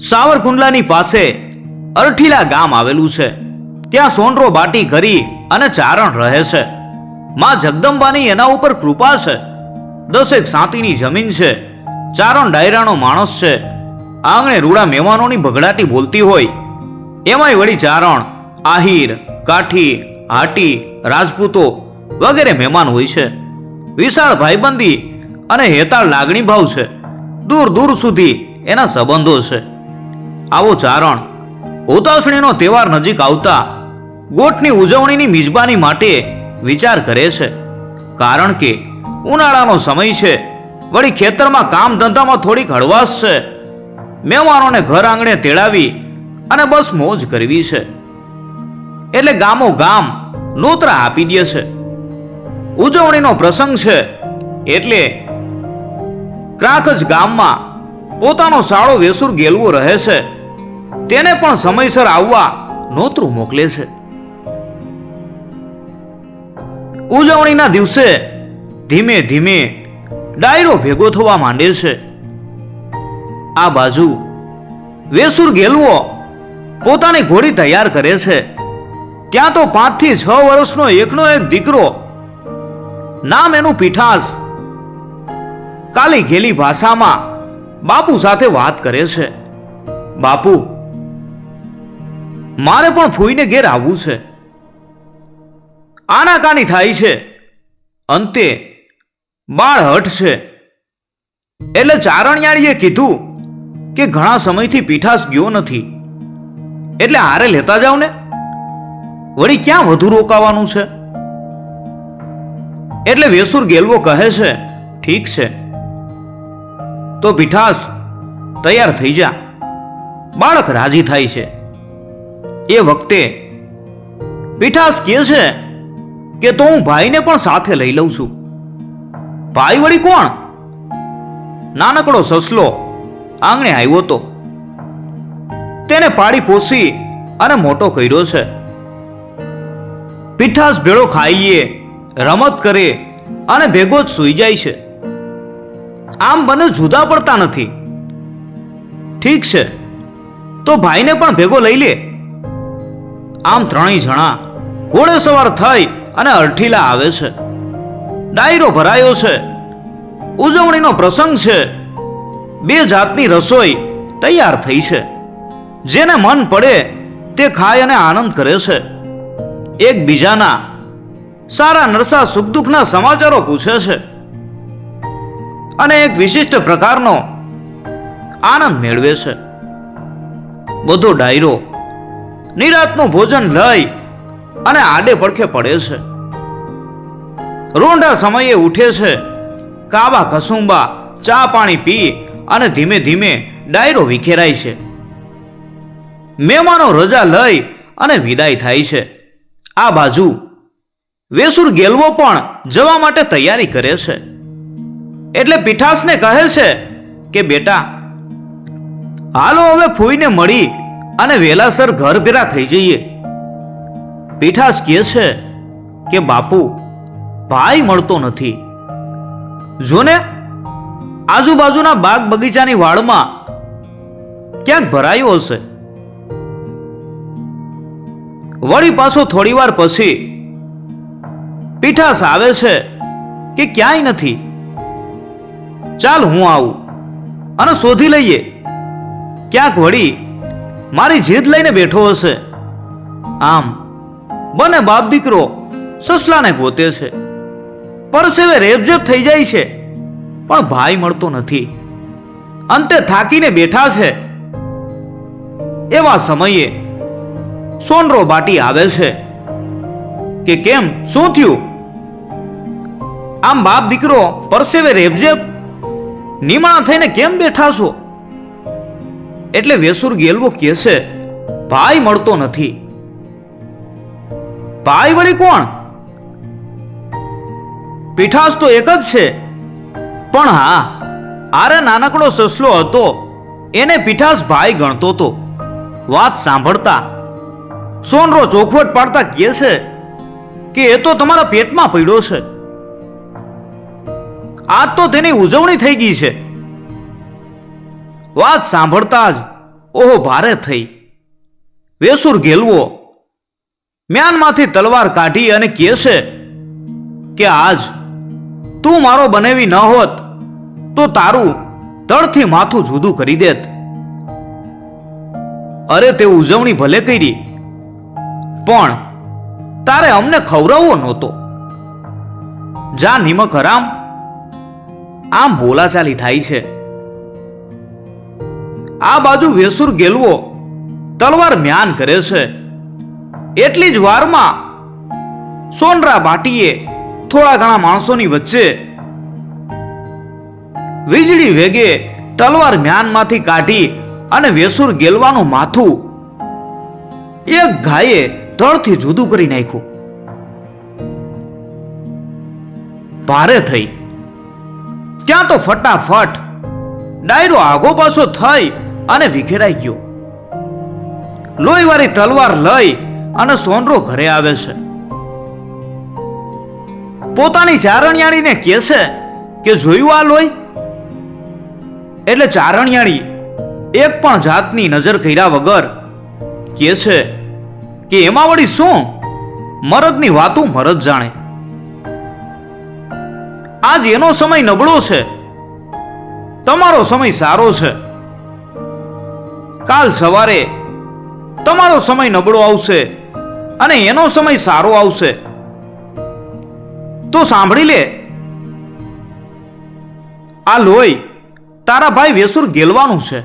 સાવરકુંડલાની પાસે અરઠીલા ગામ આવેલું છે. ત્યાં સોનરો બાટી કરી અને ચારણ રહે છે. માં જગદંબાની એના ઉપર કૃપા છે. દસેક સાતીની જમીન છે. ચારણ ડાયરાનો માણસ છે. આંગણે રૂડા મહેમાનોની ભગડાટી બોલતી હોય. એમાંય વળી ચારણ, આહિર, કાઠી, હાટી, રાજપૂતો વગેરે મહેમાન હોય છે. વિશાળ ભાઈબંધી અને હેતાળ લાગણી ભાવ છે. દૂર દૂર સુધી એના સંબંધો છે. આવો ચારણ. ઉતાસણીનો તહેવાર નજીક આવતા ગોઠની ઉજવણીની મિજબાની માટે વિચાર કરે છે. કારણ કે ઉનાળાનો સમય છે. વળી ખેતરમાં કામ ધંધામાં થોડીક હળવાશ છે. મહેમાનોને ઘર આંગણે તેડાવી અને બસ મોજ કરવી છે. એટલે ગામો ગામ નોતરા આપી દે છે. ઉજવણીનો પ્રસંગ છે. એટલે ક્રાકજ ગામમાં પોતાનો સાળો વેસુર ગેલવો રહે છે. તેને પણ સમયસર આવવા નોતરું મોકલે છે. ઉજવણીના દિવસે ધીમે ધીમે ડાયરો ભેગો થવા માંડે છે. આ બાજુ વેસુર ગેલવો પોતાની ઘોડી તૈયાર કરે છે. ત્યાં તો પાંચથી છ વર્ષનો એકનો એક દીકરો નામ એનું પીઠાસ કાલી ઘેલી ભાષામાં બાપુ સાથે વાત કરે છે. બાપુ, મારે પણ ફૂઈને ઘેર આવવું છે. આનાકાની થાય છે? અંતે બાળ હઠ છે. એટલે ચારણિયાળીએ કીધું કે ઘણા સમયથી પીઠાસ ગયો નથી. એટલે હારે લેતા જાવ ને? વળી ક્યાં વધુ રોકાવાનું છે? એટલે વેસુર ગેલવો કહે છે, ઠીક છે. તો પીઠાસ તૈયાર થઈ જા. બાળક રાજી થાય છે. એ વખતે પીઠાસ કહે છે કે તો હું ભાઈને પણ સાથે લઈ લઉં છું. ભાઈ વળી કોણ? નાનકડો સસલો આંગણે આવ્યો તો. તેને પાડી પોસી અને મોટો કર્યો છે. પીઠાસ ભેળો ખાઈએ, રમત કરે અને ભેગો જ સૂઈ જાય છે. આમ બંને જુદા પડતા નથી. ઠીક છે, તો ભાઈને પણ ભેગો લઈ લે. આમ ત્રણેય જણા ઘોડે સવાર થઈ અને અરઠીલા આવે છે. ડાયરો ભરાયો છે. ઉજવણીનો પ્રસંગ છે. બે જાતની રસોઈ તૈયાર થઈ છે. જેને મન પડે તે ખાય અને આનંદ કરે છે. એકબીજાના સારા નરસા સુખ દુઃખના સમાચારો પૂછે છે. અને એક વિશિષ્ટ પ્રકારનો આનંદ મેળવે છે. બધો ડાયરો નિરાતનું ભોજન લઈ અને આડે પડખે પડે છે. રોંડા સમયે ઉઠે છે, કાબા કસુંબા, ચા પાણી પી અને ધીમે ધીમે ડાયરો વિખેરાય છે. મહેમાનો રજા લઈ અને વિદાય થાય છે. આ બાજુ વેસુર ગેલવો પણ જવા માટે તૈયારી કરે છે. એટલે પીઠાસને કહે છે કે, બેટા, હાલો હવે ફૂઈને મળી અને વેલાસર ઘર ભેરા થઈ જઈએ. પીઠાસ કહે છે કે, બાપુ, ભાઈ મળતો નથી. જોને, આજુબાજુના બાગ બગીચાની વાડમાં ક્યાંક ભરાયો હશે. વળી પાછો થોડીવાર પછી પીઠાસ આવે છે કે, ક્યાંય નથી. ચાલ હું આવું. અને શોધી લઈએ. ક્યાંક વળી મારી જીદ લઈને બેઠો હશે. આમ, બને બાપ દીકરો સસલાને ગોતે છે. પરસેવે રેબઝેબ થઈ જાય છે. પણ ભાઈ મળતો નથી. અંતે થાકીને બેઠા છે. એવા સમયે સોનરો બાટી આવે છે. કે કેમ? શું થયું? આમ બાપ દીકરો પરસેવે રેબઝેબ નિમાણા થઈને કેમ બેઠા છો? એટલે વેસુર ગેલવો કે છે, ભાઈ મળતો નથી. ભાઈ વળી કોણ? પીઠાસ તો એક જ છે. પણ હા, આરે નાનકડો સસલો હતો, એને પીઠાસ ભાઈ ગણતો તો. વાત સાંભળતા. સોનરો ચોખવટ પાડતા કહે છે કે, એ તો તમારા પેટમાં પડ્યો છે. આજ તો તેની ઉજવણી થઈ ગઈ છે. વાત સાંભળતા જ ઓહો ભારે થઈ. વેસુર ગેલવો મ્યાનમાંથી તલવાર કાઢી અને કહે છે કે આજ તું મારો બનેવી ન હોત તો તારું તળથી માથું જુદું કરી દેત. અરે તે ઉજવણી ભલે કરી, પણ તારે અમને ખવડાવવો નહોતો. જા નિમક હરામ આમ બોલાચાલી થાય છે. આ બાજુ વેસુર ગેલવો તલવાર મ્યાન કરે છે. એટલી જ વારમાં સોનરા બાટીએ થોડા ઘણા માણસોની વચ્ચે વીજળી વેગે તલવાર મ્યાનમાંથી કાઢી અને વેસુર ગેલવાનું માથું એક ગાયે તળથી જુદું કરી નાખ્યું. ભારે થઈ. ત્યાં તો ફટાફટ. ડાયરો આગો પાછો થઈ અને વિખેરાઈ ગયો. લોહીવાળી તલવાર લઈ અને સોનરો ઘરે આવે છે. પોતાની ચારણિયાળીને કહે છે કે જોયું આ લોહી? એટલે ચારણિયાળી એક પણ જાતની નજર કર્યા વગર કહે છે કે એમાં વળી શું? મરદની વાતું મરદ જાણે. આજ એનો સમય નબળો છે. તમારો સમય સારો છે. કાલ સવારે તમારો સમય નબળો આવશે અને એનો સમય સારો આવશે. તો સાંભળી લે. આ લોહી તારા ભાઈ વેસુર ગેલવાનું છે.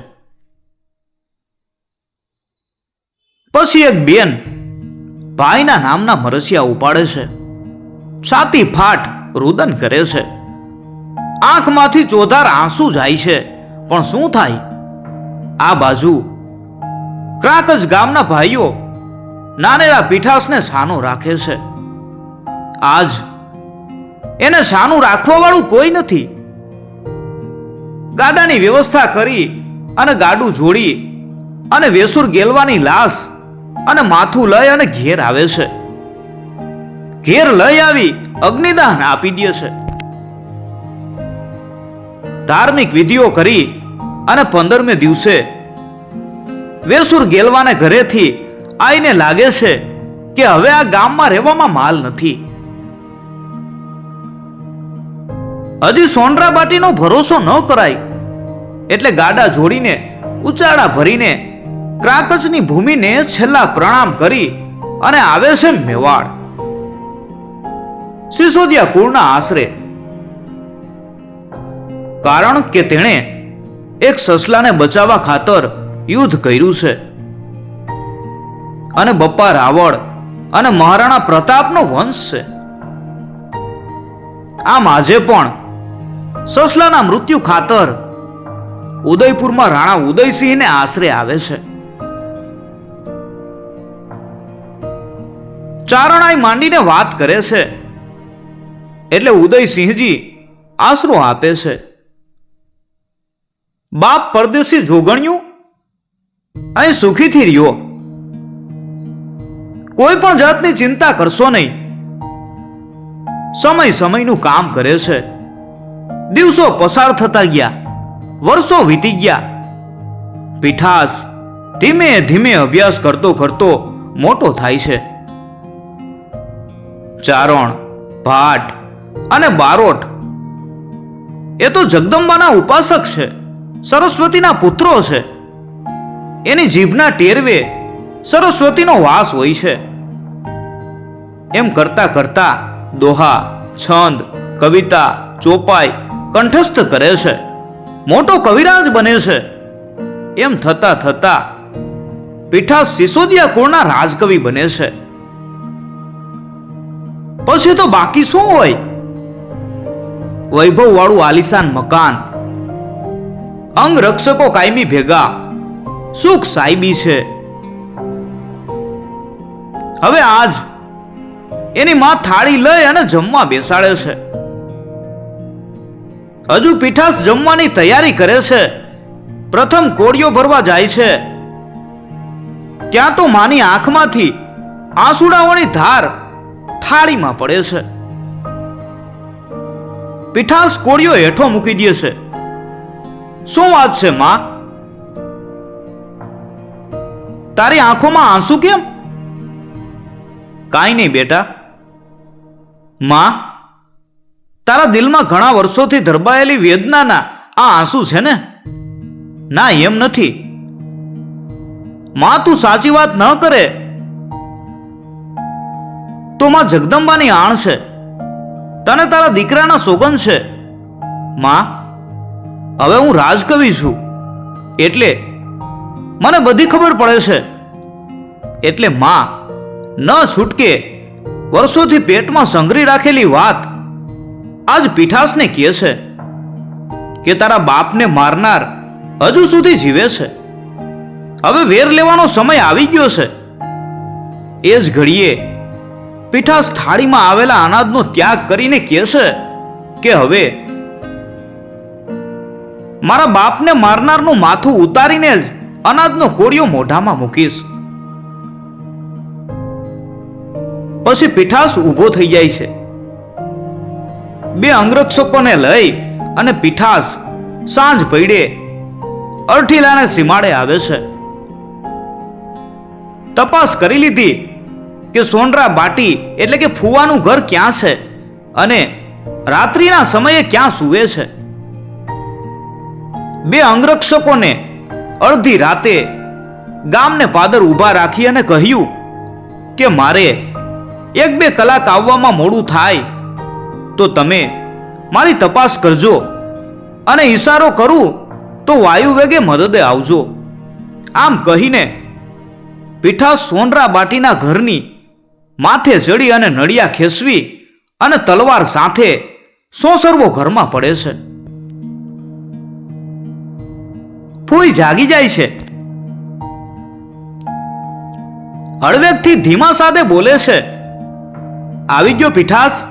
પછી એક બેન ભાઈના નામના મરસિયા ઉપાડે છે. છાતી ફાટ રુદન કરે છે. આંખમાંથી ચોધાર આંસુ જાય છે. પણ શું થાય? આ બાજુ ક્રાકજ ગામના ભાઈઓ નાનેલા પીઠાસને સાનો રાખે છે. આજ એને સાનું રાખવાવાળું કોઈ નથી. ગાડાની વ્યવસ્થા કરી અને ગાડું જોડી અને વેસુર ગેલવાની લાશ અને માથું લઈ અને ઘેર આવે છે. ઘેર લઈ આવી અગ્નિદાન આપી દે છે. ધાર્મિક વિધિઓ કરી અને પંદરમે દિવસે વેસુર ગેલવાને ઘરેથી આઈને લાગે છે કે હવે આ ગામમાં રહેવામાં માલ નથી. હજી સોનરાબાટીનો ભરોસો ન કરાય, એટલે ગાડા જોડીને, ઉચાળા ભરીને, ક્રાકચની ભૂમિને છેલ્લા પ્રણામ કરી અને આવે છે મેવાડ. સિસોદિયા કુળના આશરે. કારણ કે તેણે એક સસલાને બચાવવા ખાતર યુદ્ધ કર્યું છે. અને બપ્પા રાવળ અને મહારાણા પ્રતાપનો વંશ છે. આમ આજે પણ સસલાના મૃત્યુ ખાતર ઉદયપુરમાં રાણા ઉદયસિંહને આશરે આવે છે. ચારણાઈ માંડીને વાત કરે છે. એટલે ઉદયસિંહજી આશરો આપે છે. બાપ પરદેશી જોગણ્યું? અહીં સુખીથી રહ્યો. કોઈ પણ જાતની ચિંતા કરશો નહીં. સમય સમયનું કામ કરે છે. દિવસો પસાર થતા ગયા. વર્ષો વીતી ગયા. પીઠાસ ધીમે ધીમે અભ્યાસ કરતો કરતો મોટો થાય છે. ચારણ, ભાટ અને બારોટ. એ તો જગદંબાના ઉપાસક છે, સરસ્વતીના પુત્રો છે. એની જીભના ટેરવે સરસ્વતીનો વાસ હોય છે. એમ કરતા કરતા દોહા, છંદ, કવિતા, ચોપાઈ કંઠસ્થ કરે છે. મોટો કવિરાજ બને છે. એમ થતા થતા પીઠા સિસોદિયા કુળના રાજકવિ બને છે. પછી તો બાકી શું હોય? વૈભવ વાળું આલિશાન મકાન. અંગરક્ષકો કાયમી ભેગા. સુખ સાહેબી છે. હવે આજ એની માં થાળી લઈ અને જમવા બેસાડે છે. હજુ પીઠાસ જમવાની તૈયારી કરે છે. પ્રથમ કોળિયો ભરવા જાય છે. ત્યાં તો માની આંખમાંથી આંસુડાઓની ધાર થાળીમાં પડે છે. પીઠાસ કોળિયો હેઠો મૂકી દે છે. શું વાત છે, માં? તારી આંખોમાં આંસુ કેમ? કાંઈ નહીં બેટા. માં, તારા દિલમાં ઘણા વર્ષોથી ધરબાયેલી વેદનાના આ આંસુ છે ને? ના, એમ નથી. માં, તું સાચી વાત ન કરે. તો માં જગદંબાની આણ છે. તને તારા દીકરાના સોગન છે. માં, હવે હું રાજકવિ છું. એટલે મને બધી ખબર પડે છે. એટલે માં, ન છૂટકે વર્ષોથી પેટમાં સંઘરી રાખેલી વાત આજ પીઠાસને કહે છે કે તારા બાપને મારનાર હજુ સુધી જીવે છે. હવે વેર લેવાનો સમય આવી ગયો છે. એ જ ઘડીએ પીઠાસ થાળીમાં આવેલા અનાજનો ત્યાગ કરીને કહે છે કે હવે મારા બાપને મારનારનું માથું ઉતારીને જ અનાજનો કોળિયો મોઢામાં મૂકીશ. પછી પીઠાસ ઊભો થઈ જાય છે. બે અંગરક્ષકોને લઈ અને પીઠાસ સાંજ પૈડે અરઠીલાને સીમાડે આવે છે. તપાસ કરી લીધી કે સોનરા બાટી એટલે કે ફુવાનું ઘર ક્યાં છે? અને રાત્રિના સમયે ક્યાં સૂવે છે? બે અંગરક્ષકોને અડધી રાતે ગામને પાદર ઊભા રાખી અને કહ્યું કે મારે એક બે કલાક આવવામાં મોડું થાય, તો તમે મારી તપાસ કરજો અને ઈશારો કરું તો વાયુ વેગે મદદે આવજો. આમ કહીને પીઠા સોનરા બાટીના ઘરની માથે ચડી અને નડિયા ખેસવી અને તલવાર સાથે સોસરવો ઘરમાં પડે છે. ફૂઈ જાગી જાય છે. હળવેકથી ધીમા સાથે બોલે છે, આવી ગયો પીઠાસ?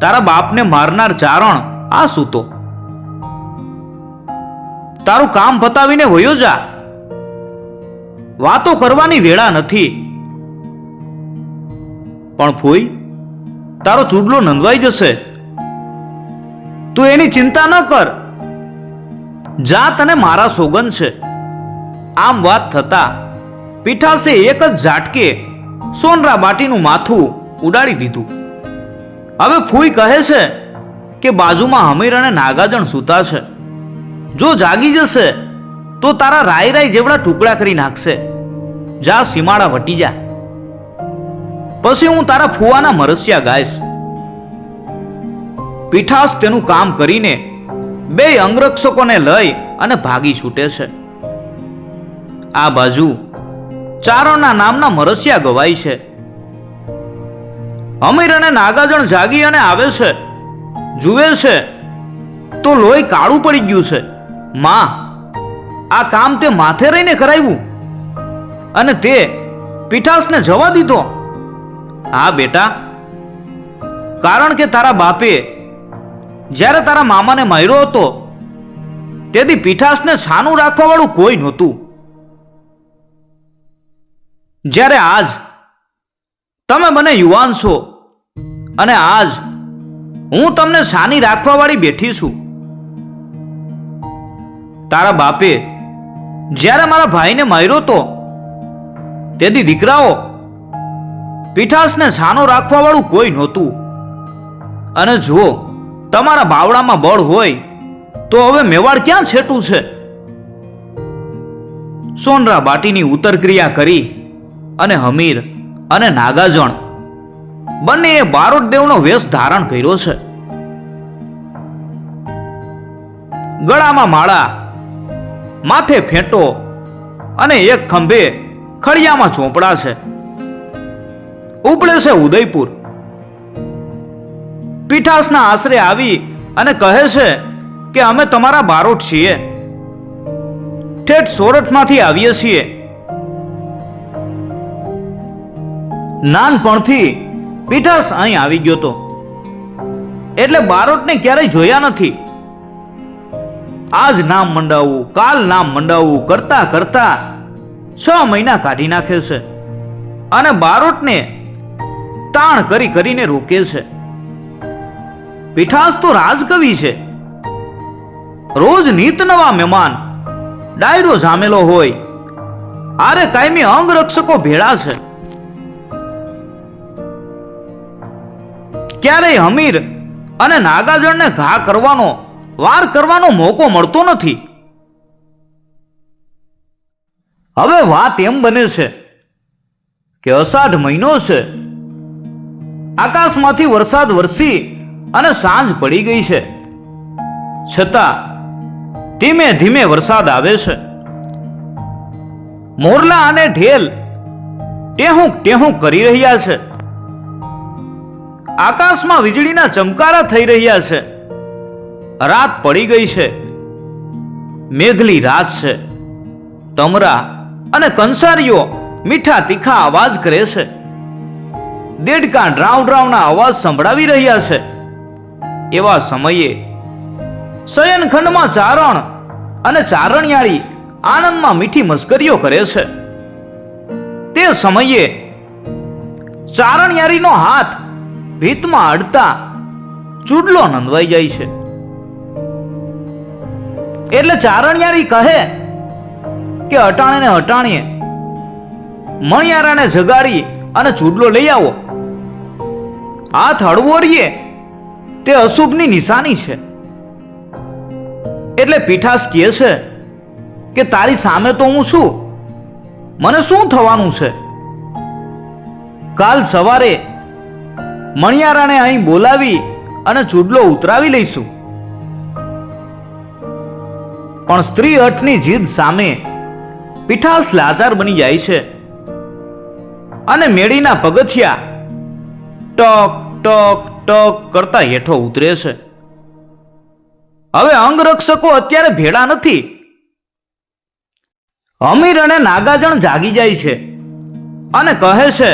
તારા બાપને મારનાર ચારણ આ સૂતો. તારું કામ પતાવીને વયો જા. વાતો કરવાની વેળા નથી. પણ ફોઈ તારો ચૂડલો નંદવાઈ જશે. તું એની ચિંતા ન કર. જા તને મારા સોગન છે. આમ વાત થતા પીઠાસે એક જ ઝાટકે સોનરા બાટીનું માથું ઉડાડી દીધું. હવે ફૂઈ કહે છે કે બાજુમાં હમીર અને નાગાજણ સૂતા છે. જો જાગી જશે, તો તારા રાય રાય જેવડા ટુકડા કરી નાખશે. જા સીમાડા વટી જા. પછી હું તારા ફુવાના મરસિયા ગાઈશ. પીઠાસ તેનું કામ કરીને બે અંગરક્ષકોને લઈ અને ભાગી છૂટે છે. આ બાજુ ચારણના નામના મરસિયા ગવાય છે. અમીર અને નાગાજણ જાગી અને આવે છે. જુએ છે, તો લોહી કાળું પડી ગયું છે. માં, આ કામ તે માથે રહીને કરાવ્યું? અને તે પીઠાસને જવા દીધો. હા, બેટા. કારણ કે તારા બાપે જ્યારે તારા મામાને માર્યો હતો તેથી પીઠાસને છાનું રાખવાવાળું કોઈ નહોતું. જ્યારે આજ તમે મને યુવાન છો અને આજ હું તમને સાની રાખવાવાળી બેઠી છું, તારા બાપે જ્યારે મારા ભાઈને માર્યો તો તેથી દીકરાઓ પીઠાસને છાનો રાખવા વાળું કોઈ નહોતું. અને જો તમારા બાવડામાં બળ હોય તો હવે મેવાડ ક્યાં છેટું છે? સોનરા બાટીની ઉતરક્રિયા કરી અને હમીર અને નાગાજણ બંનેએ બારોટ દેવનો વેશ ધારણ કર્યો છે. ગળામાં માળા, માથે ફેંટો અને એક ખંભે ખડિયામાં ચોપડા છે. ઉપડે છે ઉદયપુર. પીઠાસના આશરે આવી અને કહે છે કે અમે તમારા બારોટ છીએ. ઠેઠ સોરઠમાંથી આવીએ છીએ. નાનપણથી પીઠાસ અહીં આવી ગયો તો એટલે બારોટને ક્યારેય જોયા નથી. આજ નામ મંડાવવું કાલ નામ મંડાવવું કરતા કરતા છ મહિના કાઢી નાખે છે. અને બારોટને તાણ કરી કરીને રોકે છે. પીઠાસ તો રાજકવિ છે. રોજ નીત નવા મહેમાન ડાયરો જામેલો હોય. આરે કાયમી અંગ રક્ષકો ભેળા છે. ક્યારેય હમીર અને નાગાજળને ઘા કરવાનો, વાર કરવાનો મોકો મળતો નથી. હવે વાત એમ બને છે કે અષાઢ મહિનો છે. આકાશમાંથી વરસાદ વરસી અને સાંજ પડી ગઈ છે. છતાં ધીમે ધીમે વરસાદ આવે છે. મોરલા અને ઢેલ ટેહુંક ટેહુંક કરી રહ્યા છે. આકાશમાં વીજળીના ચમકારા થઈ રહ્યા છે. રાત પડી ગઈ છે. મેઘલી રાત છે. તમરા અને કંસારીઓ મીઠા તીખા અવાજ કરે છે. દેડકા ડ્રાવ ડ્રાવના અવાજ સંભળાવી રહ્યા છે. એવા સમયે શયનખંડમાં ચારણ અને ચારણિયાળી આનંદમાં મીઠી મસ્કરીઓ કરે છે. તે સમયે ચારણિયારીનો હાથ ભીતમાં અડતા ચૂડલો નંદવાઈ જાય છે. એટલે ચારણિયારી કહે કે અટાણે ને અટાણીએ, મણિયારાને જગાડી અને ચૂડલો લઈ આવો. હાથ હળવો રહીએ તે અશુભની નિશાની છે. એટલે પીઠાસ કહે છે કે તારી સામે તો હું છું. મને શું થવાનું છે? કાલ સવારે મણિયારાને અહીં બોલાવી અને ચૂડલો ઉતરાવી લઈશું. પણ સ્ત્રી અઠની જીદ સામે પીઠાસ લાચાર બની જાય છે. અને મેળીના પગથિયા ટક ટક ટક કરતા હેઠો ઉતરે છે. હવે અંગરક્ષકો અત્યારે ભેળા નથી. અમીર અને નાગાજણ જાગી જાય છે અને કહે છે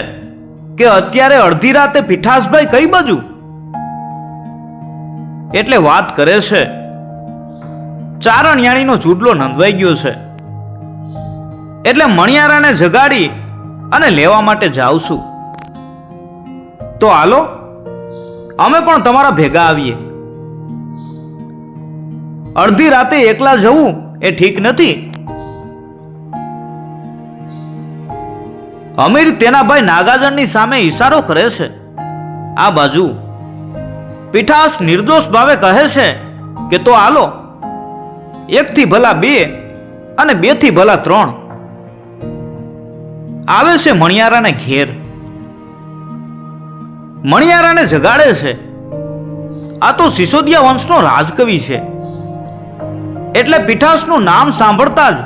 કે અત્યારે અડધી રાતે પીઠાસભાઈ કઈ બાજુ? એટલે વાત કરે છે, ચારણયાણીનો ચૂડલો નંદવાઈ ગયો છે. એટલે મણિયારાને જગાડી અને લેવા માટે જાઉં છું. તો હાલો અમે પણ તમારા ભેગા આવીએ. અડધી રાતે એકલા જવું એ ઠીક નથી. અમીર તેના ભાઈ નાગાજનની સામે ઈશારો કરે છે. આ બાજુ પીઠાસ નિર્દોષ ભાવે કહે છે કે તો હાલો, એકથી ભલા બે અને બેથી ભલા ત્રણ. આવે છે મણિયારાને ઘેર. મણિયારાને જગાડે છે. આ તો સિસોદિયા વંશનો રાજકવિ છે. એટલે પીઠાસનું નામ સાંભળતા જ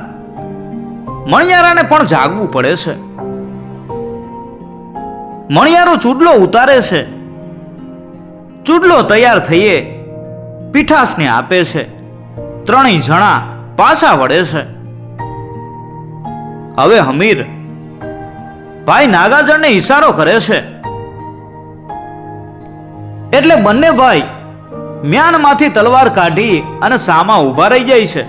મણિયારાને પણ જાગવું પડે છે. મણિયારો ચૂડલો ઉતારે છે. ચૂડલો તૈયાર થઈએ પીઠાસને આપે છે. ત્રણેય જણા પાછા વળે છે. હવે હમીર ભાઈ નાગાજણને ઈશારો કરે છે. એટલે બંને ભાઈ મ્યાનમાંથી તલવાર કાઢી અને સામા ઊભા રહી જાય છે.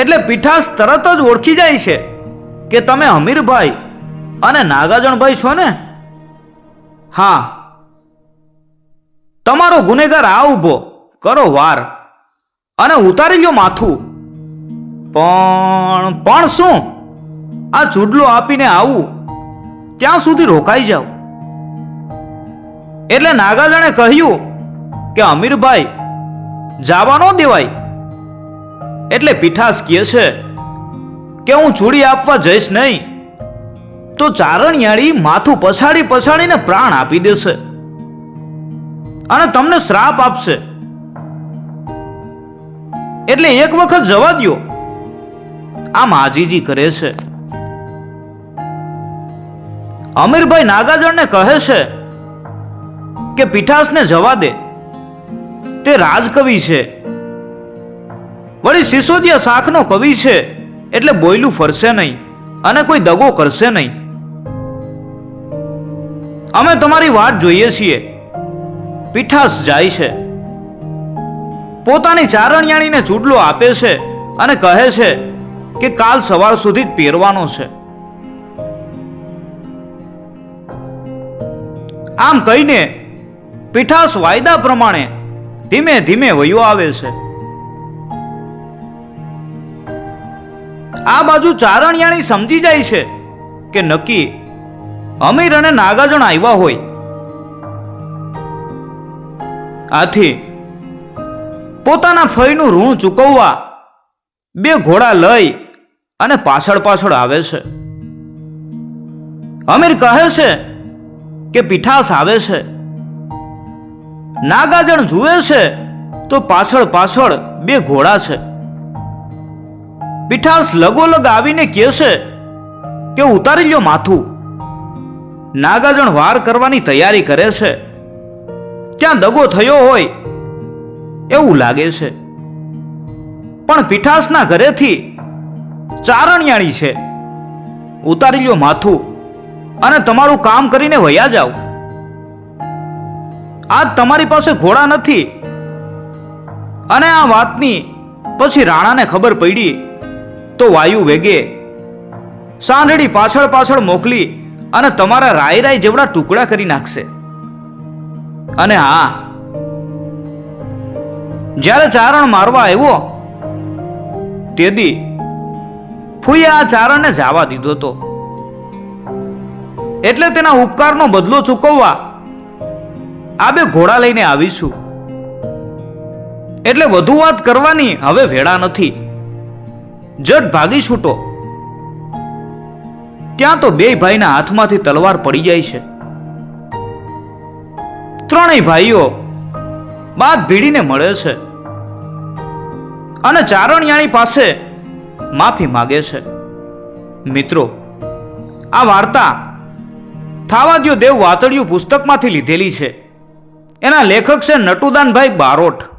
એટલે પીઠાસ તરત જ ઓળખી જાય છે કે તમે હમીરભાઈ અને નાગાજણભાઈ છો ને? હા. તમારો ગુનેગાર આ ઊભો, કરો વાર અને ઉતારી લ્યો માથું. પણ પણ શું? આ ચૂડલો આપીને આવું ત્યાં સુધી રોકાઈ જાવ? એટલે નાગાજણે કહ્યું કે અમીરભાઈ જાવા ન દેવાય એટલે પીઠાસ કહે છે કે હું ચૂડી આપવા જઈશ નહીં, તો ચારણિયાળી માથું પછાડી પછાડીને પ્રાણ આપી દેશે અને તમને શ્રાપ આપશે. એટલે એક વખત જવા દ્યો. આમ આજીજી કરે છે. અમીરભાઈ નાગાજણને કહે છે કે પીઠાસને જવા દે? તે રાજકવિ છે. વળી સિસોદિયા શાખનો કવિ છે એટલે બોયલું ફરશે નહીં અને કોઈ દગો કરશે નહીં. અમે તમારી વાત જોઈએ છીએ. પીઠાસ જાય છે. પોતાની ચારણિયાણીને ચૂડલો આપે છે અને કહે છે કે કાલ સવાર સુધી જ પહેરવાનો છે. આમ કહીને પીઠાસ વાયદા પ્રમાણે ધીમે ધીમે વયો આવે છે. આ બાજુ ચારણિયાણી સમજી જાય છે કે નક્કી અમીર અને નાગાજણ આવ્યા હોય. આથી પોતાના ફઈનું ઋણ ચૂકવવા બે ઘોડા લઈ અને પાછળ પાછળ આવે છે. અમીર કહે છે કે પીઠાસ આવે છે. નાગાજણ જુએ છે તો પાછળ પાછળ બે ઘોડા છે. પીઠાસ લગોલગ આવીને કહે છે કે ઉતારી લ્યો માથું. નાગાજણ વાર કરવાની તૈયારી કરે છે. ક્યાં દગો થયો હોય એવું લાગે છે. પણ પીઠાસના ઘરેથી ચારણિયાણી છે. ઉતારી લ્યો માથું અને તમારું કામ કરીને વયા જાઓ. આજ તમારી પાસે ઘોડા નથી. અને આ વાતની પછી રાણાને ખબર પડી તો વાયુ વેગે. સાંઢળી પાછળ પાછળ મોકલી અને તમારા રાય રાય જેવડા ટુકડા કરી નાખશે. અને હા, જ્યારે ચારણ મારવા આવ્યો તેદી ફૂઈએ આ ચારણને જવા દીધો તો એટલે તેના ઉપકારનો બદલો ચૂકવવા આ બે ઘોડા લઈને આવીશું. એટલે વધુ વાત કરવાની હવે વેળા નથી. જટ ભાગી છૂટો. ત્યાં તો બે ભાઈના હાથમાંથી તલવાર પડી જાય છે. ત્રણેય ભાઈઓ બાદ ભીડીને મળે છે. અને ચારણિયાણી પાસે માફી માગે છે. મિત્રો, આ વાર્તા થાવાદ્યો દેવ વાતડિયું પુસ્તકમાંથી લીધેલી છે. એના લેખક છે નટુદાનભાઈ બારોટ.